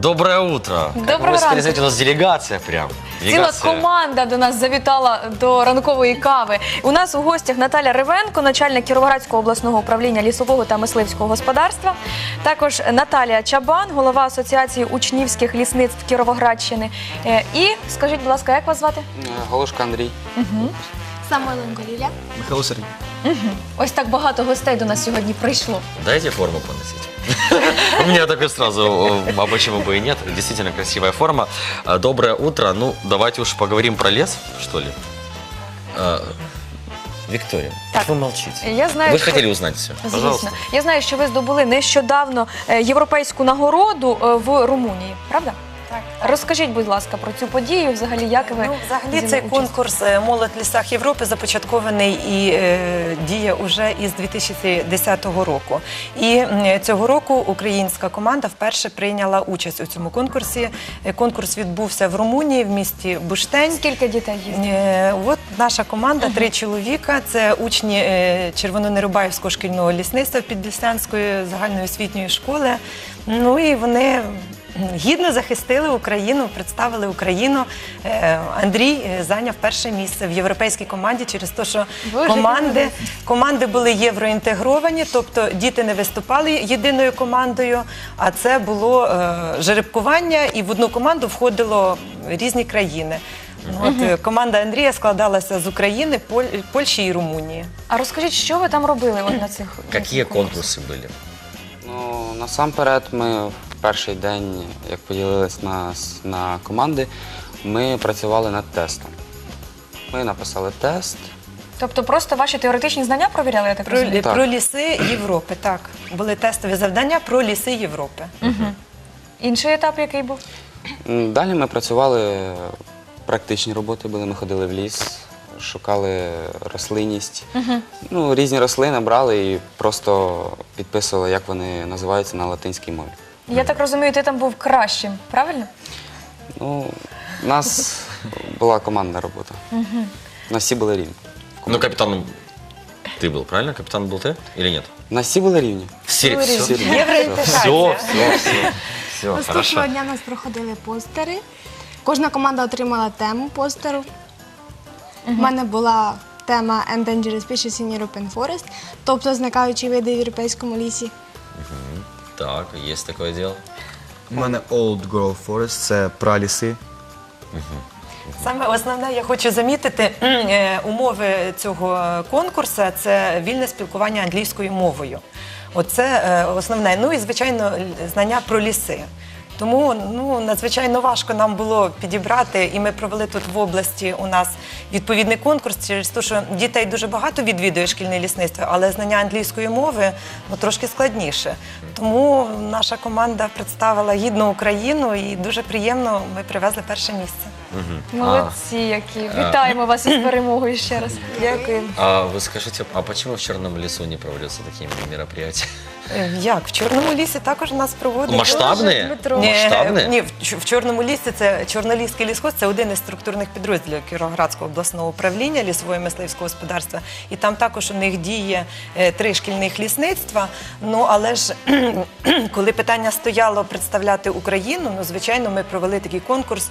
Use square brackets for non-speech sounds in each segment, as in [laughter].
Доброе утро. Как Доброго вы ранку. сказать, у нас делегация прям. Ціла Делегация. команда до нас завітала до ранкової кави. У нас у гостях Наталя Ривенко, начальник Кіровоградського обласного управління лісового та мисливського господарства. Також Наталія Чабан, голова Асоціації учнівських лісництв Кіровоградщини. Е, І скажіть, будь ласка, як вас звати? Голушка Андрій. Самойленко Ліля. Михайло Сергій. Ось так багато гостей до нас сьогодні прийшло. Дайте форму поносить. [laughs] У меня такой сразу, э, а почему бы и нет, действительно красивая форма. А, Доброе утро. Ну, давайте уж поговорим про лес, что ли. А, Виктория, Так. вы молчите. Я знаю, Вы що- хотели узнать все. Пожалуйста. Звісно, я знаю, що ви здобули нещодавно е, європейську нагороду е, в Румунії, правда? Розкажіть, будь ласка, про цю подію. Взагалі, як ви Ну, взагалі цей участь? конкурс е, Молодь в лісах Європи започаткований і е, діє уже із 2010 року. І цього року українська команда вперше прийняла участь у цьому конкурсі. Е, Конкурс відбувся в Румунії, в місті Буштень. Скільки дітей їздить? Е, От наша команда, три чоловіка. Це учні е, Червононерубаївського шкільного лісництва Підліснянської загальноосвітньої школи. Ну і вони гідно захистили Україну, представили Україну. Е, Андрій е, зайняв перше місце в європейській команді через те, що Боже, команди, команди були євроінтегровані, тобто діти не виступали єдиною командою, а це було е, жеребкування, і в одну команду входило різні країни. От, команда Андрія складалася з України, Поль- Польщі і Румунії. А розкажіть, що ви там робили от на цих конкурсах? конкурсы были? Ну, насамперед, ми перший день, як поділились на, с- на команди, ми працювали над тестом. Ми написали тест. Тобто просто ваші теоретичні знання провіряли, я так Про, розумію? Так. про ліси Європи, так. Були тестові завдання про ліси Європи. Інший етап який був? М, Далі ми працювали, практичні роботи були, ми ходили в ліс, шукали рослинність. Ну, різні рослини брали і просто підписували, як вони називаються на латинській мові. Я так розумію, ти там був кращим, правильно? Ну, у нас була командна робота. На всі були рівні. Ну, капитаном ты был, правильно? Капитан был ты или нет? На всі були рівні. Все, Всё все, рівно. Євроінтеграція. все, все, все, все, Наступного хорошо. дня у нас проходили постери. Кожна команда отримала тему постеру. У мене була тема Endangered Species in European Forest, тобто зникаючі види в європейському лісі. Так, есть такое дело. У мене Old Growth Forest, це праліси. Саме основне, я хочу замітити, е, умови цього конкурсу це вільне спілкування англійською мовою. Оце е, основне. Ну і звичайно, л- знання про ліси. Тому ну надзвичайно важко нам було підібрати, і ми провели тут в області у нас відповідний конкурс через те, що дітей дуже багато відвідує шкільне лісництво, але знання англійської мови ну трошки складніше. Тому наша команда представила гідну Україну і дуже приємно ми привезли перше місце. Молодці, які. Вітаємо вас із [laughs] перемогою ще раз. Дякую. А вы скажите, а почему в Черном лесу не проводятся такие мероприятия? Е, Як? В Чорному лісі також у нас проводять. Масштабные? Дмитро. Ні, Масштабные? ні, в, Ч- в Чорному лісі це Чорноліський лісхоз, це один із структурних підрозділів Кіровоградського обласного управління лісового і мисливського господарства. І там також у них діє е, три шкільних лісництва. Ну але ж [clears throat] коли питання стояло представляти Україну, ну звичайно, ми провели такий конкурс.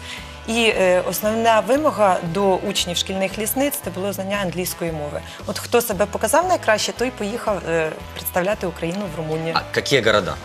і е, основна вимога до учнів шкільних лісниць це було знання англійської мови. От хто себе показав найкраще, той поїхав е, представляти Україну в Румунію. А які города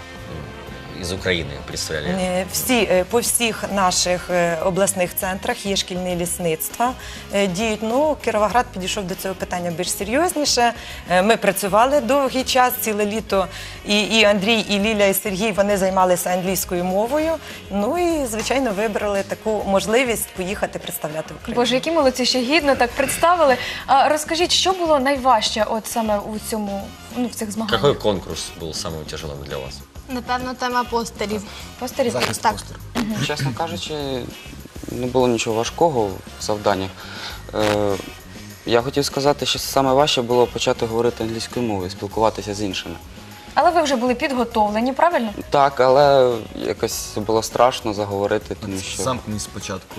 м, из Украины представляли? Е, Всі е, по всіх наших е, обласних центрах є шкільні лісництва. е, Діють. Ну Кіровоград підійшов до цього питання більш серйозніше. Е, Ми працювали довгий час, ціле літо. І, і Андрій, і Ліля, і Сергій вони займалися англійською мовою. Ну і звичайно вибрали таку можливість поїхати представляти Україну. Боже, які молодці, ще гідно так представили. А розкажіть, що було найважче от саме у цьому, ну, в цих змаганнях? Какой конкурс был самым тяжелым для вас? Напевно, тема постерів. Постеріть. Захист Так. постеру. Чесно кажучи, не було нічого важкого в завданнях. Е, я хотів сказати, що саме важче було почати говорити англійською мовою, спілкуватися з іншими. Але ви вже були підготовлені, правильно? Так, але якось було страшно заговорити, тому що Замкненість спочатку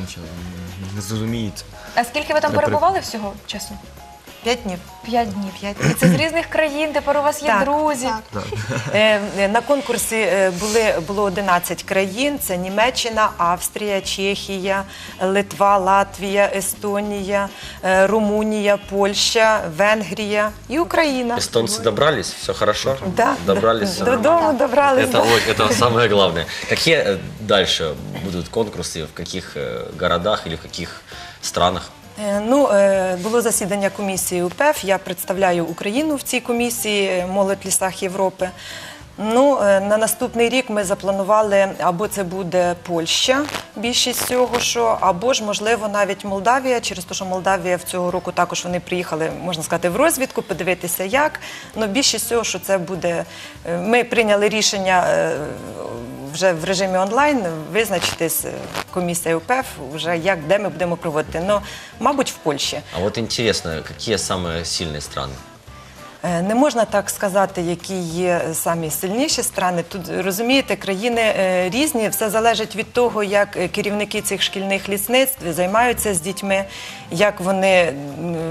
нічого не- не зрозумієте. А скільки ви там перебували всього часу? П'ять днів. П'ять днів. П'ять І це з різних країн, тепер у вас є Так. друзі. Так. Е, е, На конкурсі е, були, було 11 країн: це Німеччина, Австрія, Чехія, Литва, Латвія, Естонія, е, Румунія, Польща, Венгрія і Україна. Эстонцы добрались, все хорошо? Да, Добрались. да, додому добрались. Это, да. ой, это самое главное. Какие э, дальше будут конкурсы, в каких э, городах или в каких странах? Е, Ну, е, було засідання комісії УПЕФ. Я представляю Україну в цій комісії е, Молодь в лісах Європи. Ну, на наступний рік ми запланували або це буде Польща, більшість цього, що, або ж, можливо, навіть Молдавія, через те, що Молдавія в цього року також вони приїхали, можна сказати, в розвідку, подивитися, як. Ну, більшість цього, що це буде. Ми прийняли рішення вже в режимі онлайн визначитись е, комісія УПЕФ, вже як де ми будемо проводити. Ну, мабуть, в Польщі. А вот интересно, какие самые сильные страны? Е, Не можна так сказати, які є самі сильніші страни. Тут розумієте, країни е, різні. Все залежить від того, як е, керівники цих шкільних лісництв займаються з дітьми, як вони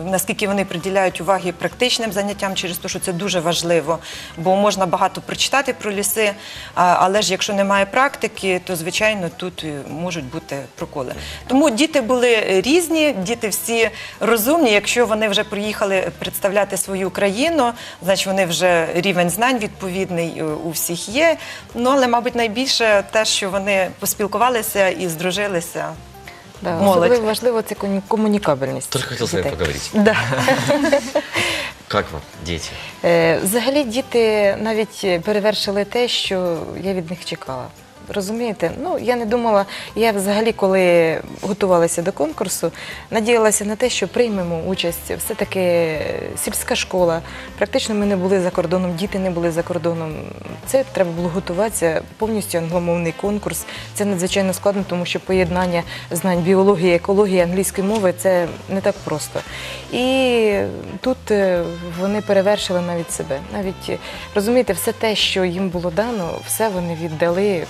наскільки вони приділяють уваги практичним заняттям, через те, що це дуже важливо. Бо можна багато прочитати про ліси, але ж якщо немає практики, то звичайно тут можуть бути проколи. Тому діти були різні, діти всі розумні. Якщо вони вже приїхали представляти свою країну, значить вони вже рівень знань відповідний е, у всіх є. Ну але, мабуть, найбільше те, що вони поспілкувалися і здружилися. Да, Молодь. Особливо важливо це комунікабельність. Только хотел с вами дітей. поговорить. [laughs] Да. [laughs] Как вам, дети? Е, Взагалі діти навіть перевершили те, що я від них чекала. Розумієте? Ну я не думала. Я взагалі, коли готувалася до конкурсу, надіялася на те, що приймемо участь. Все таки сільська школа. Практично ми не були за кордоном, діти не були за кордоном. Це треба було готуватися повністю англомовний конкурс. Це надзвичайно складно, тому що поєднання знань біології, екології, англійської мови це не так просто. І тут е, вони перевершили навіть себе. Навіть е, розумієте, все те, що їм було дано, все вони віддали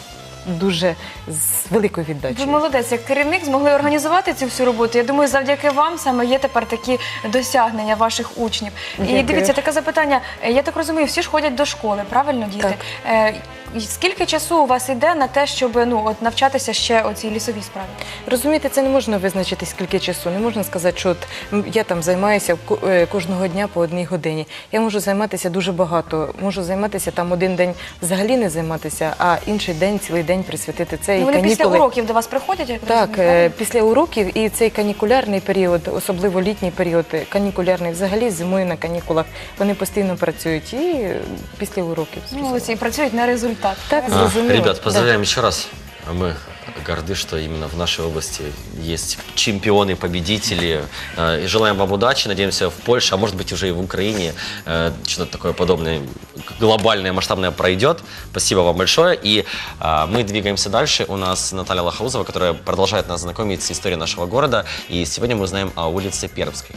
дуже з великою Ви молодець, як керівник змогли організувати цю всю роботу. Я думаю, завдяки вам саме є тепер такі досягнення ваших учнів. І дивіться, таке запитання. Е, Я так розумію, всі ж ходять до школи, правильно, діти? Так. Е, Скільки часу у вас йде на те, щоб ну от навчатися ще оцій лісовій справі? Розумієте, це не можна визначити скільки часу. Не можна сказати, що от я там займаюся е, кожного дня по одній годині. Я можу займатися дуже багато. Можу займатися там один день взагалі не займатися, а інший день цілий день присвятити цей Ну, вони після уроків до вас приходять? як Так, розумію, е, після уроків і цей канікулярний період, особливо літній період, е, канікулярний взагалі зимою на канікулах, вони постійно працюють і е, після уроків. Ну, і працюють на результат. Так, зрозуміло. Ребят, поздравляємо ще раз. А Мы горды, что именно в нашей области есть чемпионы, победители. Э, И желаем вам удачи. Надеемся, в Польше, а может быть уже и в Украине э, что-то такое подобное глобальное, масштабное пройдет. Спасибо вам большое. И а, мы двигаемся дальше. У нас Наталья Лохаузова, которая продолжает нас знакомить с историей нашего города. И сегодня мы узнаем о улице Пермской.